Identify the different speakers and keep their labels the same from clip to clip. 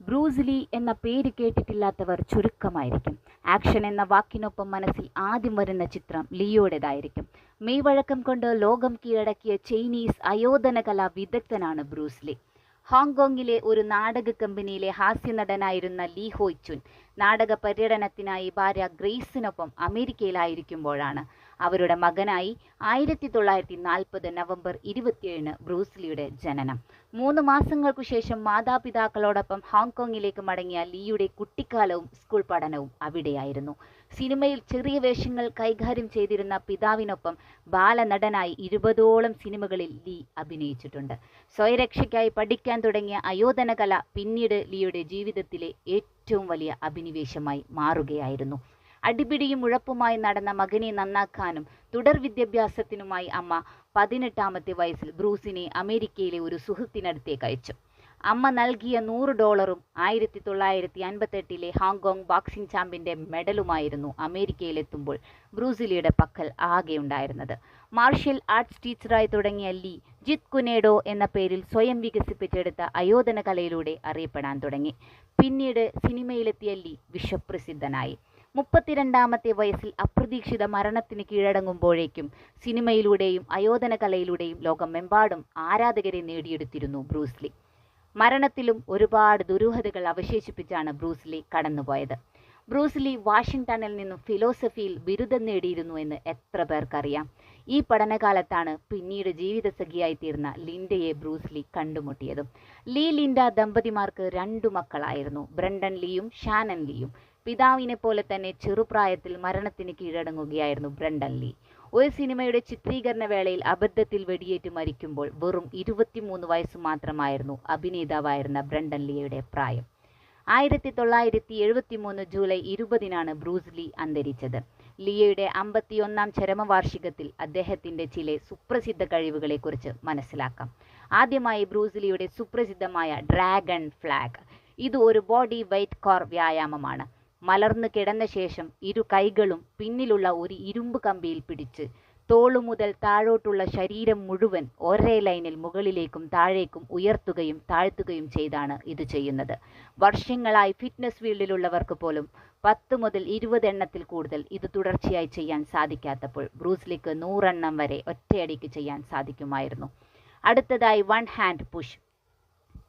Speaker 1: Bruce Lee എന്ന പേര് കേട്ടിട്ടില്ലാത്തവർ ചുരുക്കമായിരിക്കും. Action എന്ന വാക്കിനൊപ്പം മനസ്സിൽ ആദ്യം വരുന്ന ചിത്രം ലിയോയുടേതായിരിക്കും മെയ്വഴക്കം കൊണ്ട് ലോകം കീഴടക്കിയ ചൈനീസ് അയോധന കലാ വിദഗ്ധനാണ് ബ്രൂസ് ലീ. ഹോങ്കോങ്ങിലെ ഒരു നാടക കമ്പനിയിലെ ഹാസ്യനടനായിരുന്ന ലീ ഹോയ് ചുൻ നാടക പര്യടനത്തിനായി ഭാര്യ ഗ്രേസിനൊപ്പം അമേരിക്കയിലായിരിക്കുമ്പോഴാണ് അവരുടെ മകനായി ആയിരത്തി തൊള്ളായിരത്തി നാൽപ്പത് നവംബർ ഇരുപത്തിയേഴിന് ബ്രൂസ്ലിയുടെ ജനനം. മൂന്ന് മാസങ്ങൾക്കു ശേഷം മാതാപിതാക്കളോടൊപ്പം ഹോങ്കോങ്ങിലേക്ക് മടങ്ങിയ ലീയുടെ കുട്ടിക്കാലവും സ്കൂൾ പഠനവും അവിടെയായിരുന്നു. സിനിമയിൽ ചെറിയ വേഷങ്ങൾ കൈകാര്യം ചെയ്തിരുന്ന പിതാവിനൊപ്പം ബാലനടനായി ഇരുപതോളം സിനിമകളിൽ ലീ അഭിനയിച്ചിട്ടുണ്ട്. സ്വയരക്ഷയ്ക്കായി പഠിക്കാൻ തുടങ്ങിയ അയോധന കല പിന്നീട് ലീയുടെ ജീവിതത്തിലെ ഏറ്റവും വലിയ അഭിനിവേശമായി മാറുകയായിരുന്നു. അടിപിടിയും ഉഴപ്പുമായി നടന്ന മകനെ നന്നാക്കാനും തുടർ വിദ്യാഭ്യാസത്തിനുമായി അമ്മ പതിനെട്ടാമത്തെ വയസ്സിൽ ബ്രൂസിനെ അമേരിക്കയിലെ ഒരു സുഹൃത്തിനടുത്തേക്ക് അയച്ചു. അമ്മ നൽകിയ നൂറ് ഡോളറും ആയിരത്തി തൊള്ളായിരത്തി അൻപത്തെട്ടിലെ ഹോങ്കോങ് ബോക്സിംഗ് ചാമ്പ്യന്റെ മെഡലുമായിരുന്നു അമേരിക്കയിലെത്തുമ്പോൾ ബ്രൂസിലിയുടെ പക്കൽ ആകെ ഉണ്ടായിരുന്നത് മാർഷ്യൽ ആർട്സ് ടീച്ചറായി തുടങ്ങിയ ലീ ജിത് കുനേഡോ എന്ന പേരിൽ സ്വയം വികസിപ്പിച്ചെടുത്ത അയോധന കലയിലൂടെ അറിയപ്പെടാൻ തുടങ്ങി. പിന്നീട് സിനിമയിലെത്തിയ ലീ വിശ്വപ്രസിദ്ധനായി. മുപ്പത്തിരണ്ടാമത്തെ വയസ്സിൽ അപ്രതീക്ഷിത മരണത്തിന് കീഴടങ്ങുമ്പോഴേക്കും സിനിമയിലൂടെയും അയോധന കലയിലൂടെയും ലോകമെമ്പാടും ആരാധകരെ നേടിയെടുത്തിരുന്നു ബ്രൂസ്ലി മരണത്തിലും ഒരുപാട് ദുരൂഹതകൾ അവശേഷിപ്പിച്ചാണ് ബ്രൂസ്ലി കടന്നുപോയത്. ബ്രൂസ്ലി വാഷിംഗ്ടണിൽ നിന്നും ഫിലോസഫിയിൽ ബിരുദം നേടിയിരുന്നു എന്ന് എത്ര പേർക്കറിയാം. ഈ പഠനകാലത്താണ് പിന്നീട് ജീവിതസഖിയായി തീർന്ന ലിൻഡയെ ബ്രൂസ്ലി കണ്ടുമുട്ടിയത്. ലീ ലിൻഡ ദമ്പതിമാർക്ക് രണ്ടു മക്കളായിരുന്നു. Brendon ലീയും Shannon ലീയും. പിതാവിനെ പോലെ തന്നെ ചെറുപ്രായത്തിൽ മരണത്തിന് കീഴടങ്ങുകയായിരുന്നു ബ്രണ്ടൻ ലീ ഒരു സിനിമയുടെ ചിത്രീകരണ വേളയിൽ അബദ്ധത്തിൽ വെടിയേറ്റ് മരിക്കുമ്പോൾ വെറും ഇരുപത്തിമൂന്ന് വയസ്സ് മാത്രമായിരുന്നു അഭിനേതാവായിരുന്ന ബ്രണ്ടൻ ലീയുടെ പ്രായം. ആയിരത്തി തൊള്ളായിരത്തി എഴുപത്തി മൂന്ന് ജൂലൈ ഇരുപതിനാണ് ബ്രൂസ് ലീ അന്തരിച്ചത്. ലിയയുടെ അമ്പത്തിയൊന്നാം ചരമവാർഷികത്തിൽ അദ്ദേഹത്തിന്റെ ചില സുപ്രസിദ്ധ കഴിവുകളെക്കുറിച്ച് മനസ്സിലാക്കാം. ആദ്യമായി ബ്രൂസ് ലിയുടെ സുപ്രസിദ്ധമായ ഡ്രാഗൺ ഫ്ലാഗ്. ഇത് ഒരു ബോഡി വെയ്റ്റ് കോർ വ്യായാമമാണ്. മലർന്നു കിടന്ന ശേഷം ഇരു കൈകളും പിന്നിലുള്ള ഒരു ഇരുമ്പ് കമ്പിയിൽ പിടിച്ച് തോളു മുതൽ താഴോട്ടുള്ള ശരീരം മുഴുവൻ ഒരേ ലൈനിൽ മുകളിലേക്കും താഴേക്കും ഉയർത്തുകയും താഴ്ത്തുകയും ചെയ്താണ് ഇത് ചെയ്യുന്നത്. വർഷങ്ങളായി ഫിറ്റ്നസ് ഫീൽഡിലുള്ളവർക്ക് പോലും പത്ത് മുതൽ ഇരുപത് എണ്ണത്തിൽ കൂടുതൽ ഇത് തുടർച്ചയായി ചെയ്യാൻ സാധിക്കാത്തപ്പോൾ ബ്രൂസ്ലിക്ക് നൂറെണ്ണം വരെ ഒറ്റയടിക്ക് ചെയ്യാൻ സാധിക്കുമായിരുന്നു. അടുത്തതായി വൺ ഹാൻഡ് പുഷ്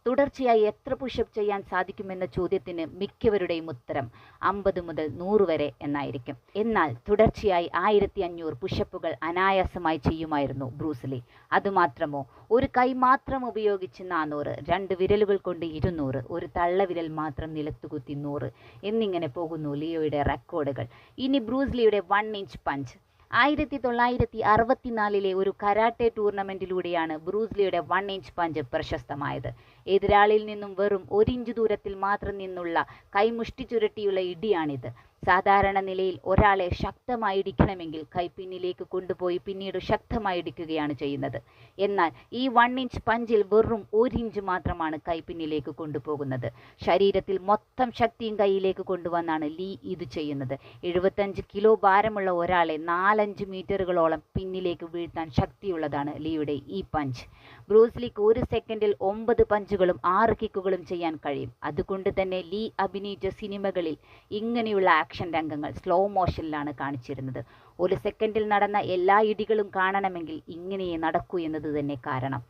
Speaker 1: തുടർച്ചയായി എത്ര പുഷപ്പ് ചെയ്യാൻ സാധിക്കുമെന്ന ചോദ്യത്തിന് മിക്കവരുടെയും ഉത്തരം അമ്പത് മുതൽ നൂറ് വരെ എന്നായിരിക്കും. എന്നാൽ തുടർച്ചയായി ആയിരത്തി അഞ്ഞൂറ് പുഷപ്പുകൾ അനായാസമായി ചെയ്യുമായിരുന്നു ബ്രൂസ്ലി അതുമാത്രമോ ഒരു കൈ മാത്രം ഉപയോഗിച്ച് നാനൂറ് രണ്ട് വിരലുകൾ കൊണ്ട് ഇരുന്നൂറ് ഒരു തള്ളവിരൽ മാത്രം നിലത്തുകുത്തി നൂറ് എന്നിങ്ങനെ പോകുന്നു ലിയോയുടെ റെക്കോർഡുകൾ ഇനി ബ്രൂസ്ലിയുടെ വൺ ഇഞ്ച് പഞ്ച് ആയിരത്തി തൊള്ളായിരത്തി അറുപത്തിനാലിലെ ഒരു കരാട്ടെ ടൂർണമെന്റിലൂടെയാണ് ബ്രൂസ്ലിയുടെ വൺ ഇഞ്ച് പഞ്ച് പ്രശസ്തമായത്. എതിരാളിയിൽ നിന്നും വെറും ഒരു ഇഞ്ച് ദൂരത്തിൽ മാത്രം നിന്നുള്ള കൈമുഷ്ടി ചുരുട്ടിയുള്ള ഇടിയാണിത്. സാധാരണ നിലയിൽ ഒരാളെ ശക്തമായി ഇടിക്കണമെങ്കിൽ കൈ പിന്നിലേക്ക് കൊണ്ടുപോയി പിന്നീട് ശക്തമായി ഇടിക്കുകയാണ് ചെയ്യുന്നത്. എന്നാൽ ഈ വൺ ഇഞ്ച് പഞ്ചിൽ വെറും ഒരു ഇഞ്ച് മാത്രമാണ് കൈ പിന്നിലേക്ക് കൊണ്ടുപോകുന്നത്. ശരീരത്തിൽ മൊത്തം ശക്തിയും കൈയിലേക്ക് കൊണ്ടുവന്നാണ് ലീ ഇത് ചെയ്യുന്നത്. എഴുപത്തഞ്ച് കിലോ ഭാരമുള്ള ഒരാളെ നാലഞ്ച് മീറ്ററുകളോളം പിന്നിലേക്ക് വീഴ്ത്താൻ ശക്തിയുള്ളതാണ് ലീയുടെ ഈ പഞ്ച്. ബ്രൂസ്ലിക്ക് ഒരു സെക്കൻഡിൽ ഒമ്പത് പഞ്ചുകളും ആറ് കിക്കുകളും ചെയ്യാൻ കഴിയും. അതുകൊണ്ട് തന്നെ ലീ അഭിനയിച്ച സിനിമകളിൽ ഇങ്ങനെയുള്ള ആക്ഷൻ രംഗങ്ങൾ സ്ലോ മോഷനിലാണ് കാണിച്ചിരുന്നത്. ഒരു സെക്കൻഡിൽ നടന്ന എല്ലാ ഇടികളും കാണണമെങ്കിൽ ഇങ്ങനെയേ നടക്കൂ എന്നത് തന്നെ കാരണം.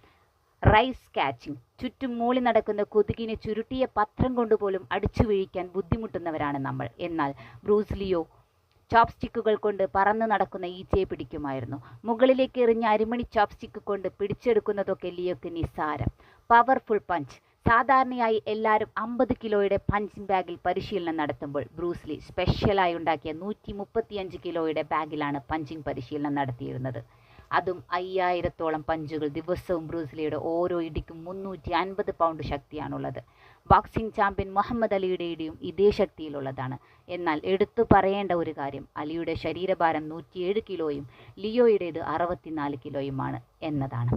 Speaker 1: റൈസ് കാച്ചിങ് ചുറ്റും മൂളി നടക്കുന്ന കൊതുകിനെ ചുരുട്ടിയ പത്രം കൊണ്ടുപോലും അടിച്ചു വീഴിക്കാൻ ബുദ്ധിമുട്ടുന്നവരാണ് നമ്മൾ. എന്നാൽ ബ്രൂസ്ലിയോ ചോപ്സ്റ്റിക്കുകൾ കൊണ്ട് പറന്ന് നടക്കുന്ന ഈച്ചയെ പിടിക്കുമായിരുന്നു. മുകളിലേക്ക് എറിഞ്ഞ അരിമണി ചോപ്സ്റ്റിക്ക് കൊണ്ട് പിടിച്ചെടുക്കുന്നതൊക്കെ ലിയോക്ക് നിസ്സാരം. പവർഫുൾ പഞ്ച് സാധാരണയായി എല്ലാവരും അമ്പത് കിലോയുടെ പഞ്ചിങ് ബാഗിൽ പരിശീലനം നടത്തുമ്പോൾ ബ്രൂസ്ലി സ്പെഷ്യലായി ഉണ്ടാക്കിയ നൂറ്റി മുപ്പത്തിയഞ്ച് കിലോയുടെ ബാഗിലാണ് പഞ്ചിങ് പരിശീലനം നടത്തിയിരുന്നത്. അതും അയ്യായിരത്തോളം പഞ്ചുകൾ ദിവസവും ബ്രൂസ്ലിയുടെ ഓരോ ഇടിക്കും മുന്നൂറ്റി അൻപത് പൗണ്ട് ശക്തിയാണുള്ളത്. ബോക്സിംഗ് ചാമ്പ്യൻ മുഹമ്മദ് അലിയുടെ ഇടിയും ഇതേ ശക്തിയിലുള്ളതാണ്. എന്നാൽ എടുത്തു പറയേണ്ട ഒരു കാര്യം അലിയുടെ ശരീരഭാരം നൂറ്റിയേഴ് കിലോയും ലിയോയുടേത് അറുപത്തിനാല് കിലോയുമാണ് എന്നതാണ്.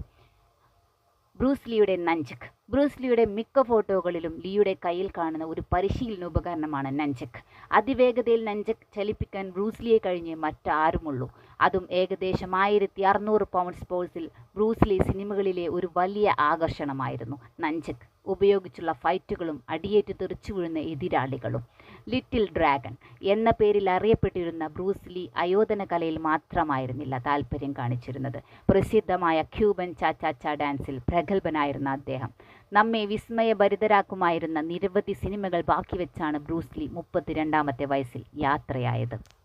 Speaker 1: ബ്രൂസ് ലിയുടെ നഞ്ചക് ബ്രൂസ് ലിയുടെ മിക്ക ഫോട്ടോകളിലും ലിയുടെ കയ്യിൽ കാണുന്ന ഒരു പരിശീലന ഉപകരണമാണ് നഞ്ചക് അതിവേഗതയിൽ നഞ്ചക് ചലിപ്പിക്കാൻ ബ്രൂസ് ലിയെ കഴിഞ്ഞ് മറ്റാരുമുള്ളൂ. അതും ഏകദേശം ആയിരത്തി അറുന്നൂറ് പൗണ്ട് സ്പോർട്സിൽ ബ്രൂസ് ലി സിനിമകളിലെ ഒരു വലിയ ആകർഷണമായിരുന്നു നഞ്ചക് ഉപയോഗിച്ചുള്ള ഫൈറ്റുകളും അടിയേറ്റ് തെറിച്ചു വീഴുന്ന എതിരാളികളും. ലിറ്റിൽ ഡ്രാഗൺ എന്ന പേരിൽ അറിയപ്പെട്ടിരുന്ന ബ്രൂസ്ലി അയോധന കലയിൽ മാത്രമായിരുന്നില്ല താല്പര്യം കാണിച്ചിരുന്നത്. പ്രസിദ്ധമായ ക്യൂബൻ ചാച്ചാച്ച ഡാൻസിൽ പ്രഗത്ഭനായിരുന്ന അദ്ദേഹം. നമ്മെ വിസ്മയഭരിതരാക്കുമായിരുന്ന നിരവധി സിനിമകൾ ബാക്കി വെച്ചാണ് ബ്രൂസ്ലി മുപ്പത്തിരണ്ടാമത്തെ വയസ്സിൽ യാത്രയായത്.